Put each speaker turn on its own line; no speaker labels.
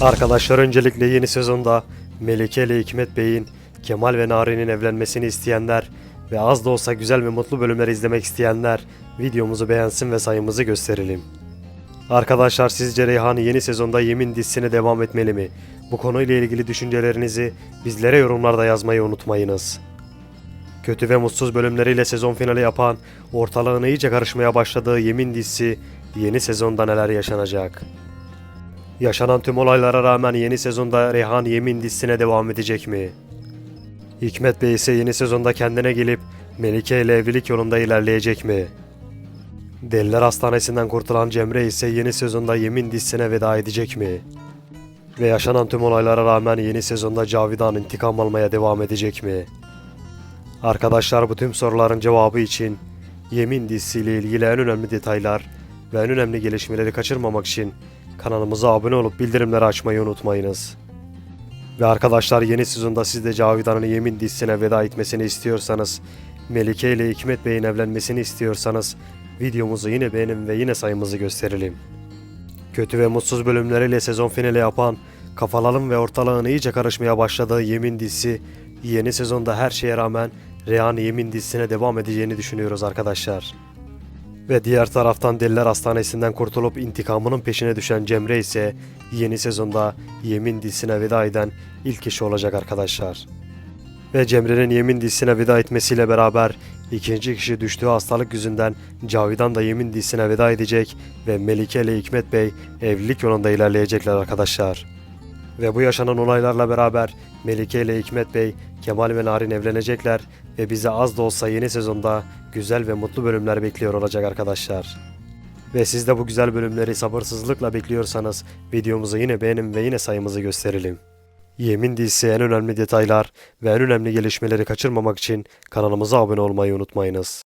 Arkadaşlar öncelikle yeni sezonda Melike ile Hikmet Bey'in Kemal ve Nari'nin evlenmesini isteyenler ve az da olsa güzel ve mutlu bölümler izlemek isteyenler videomuzu beğensin ve sayımızı gösterelim. Arkadaşlar sizce Reyhan yeni sezonda Yemin dizisine devam etmeli mi? Bu konuyla ilgili düşüncelerinizi bizlere yorumlarda yazmayı unutmayınız. Kötü ve mutsuz bölümleriyle sezon finali yapan, ortalığın iyice karışmaya başladığı Yemin dizisi yeni sezonda neler yaşanacak? Yaşanan tüm olaylara rağmen yeni sezonda Reyhan Yemin dizisine devam edecek mi? Hikmet Bey ise yeni sezonda kendine gelip Melike ile evlilik yolunda ilerleyecek mi? Deliler Hastanesi'nden kurtulan Cemre ise yeni sezonda Yemin dizisine veda edecek mi? Ve yaşanan tüm olaylara rağmen yeni sezonda Cavidan intikam almaya devam edecek mi? Arkadaşlar bu tüm soruların cevabı için Yemin dizisiyle ilgili en önemli detaylar ve en önemli gelişmeleri kaçırmamak için kanalımıza abone olup bildirimleri açmayı unutmayınız. Ve arkadaşlar yeni sezonda siz de Cavidan'ın Yemin dizisine veda etmesini istiyorsanız, Melike ile Hikmet Bey'in evlenmesini istiyorsanız videomuzu yine beğenin ve yine sayımızı gösterelim. Kötü ve mutsuz bölümleriyle sezon finali yapan, kafaların ve ortalığın iyice karışmaya başladığı Yemin dizisi yeni sezonda her şeye rağmen Rehan Yemin dizisine devam edeceğini düşünüyoruz arkadaşlar. Ve diğer taraftan Deliler Hastanesi'nden kurtulup intikamının peşine düşen Cemre ise yeni sezonda Yemin dizisine veda eden ilk kişi olacak arkadaşlar. Ve Cemre'nin Yemin dizisine veda etmesiyle beraber ikinci kişi düştüğü hastalık yüzünden Cavidan da Yemin dizisine veda edecek ve Melike ile Hikmet Bey evlilik yolunda ilerleyecekler arkadaşlar. Ve bu yaşanan olaylarla beraber Melike ile Hikmet Bey, Kemal ve Narin evlenecekler ve bize az da olsa yeni sezonda güzel ve mutlu bölümler bekliyor olacak arkadaşlar. Ve siz de bu güzel bölümleri sabırsızlıkla bekliyorsanız videomuzu yine beğenin ve yine sayımızı gösterelim. Yemin dizisi en önemli detaylar ve en önemli gelişmeleri kaçırmamak için kanalımıza abone olmayı unutmayınız.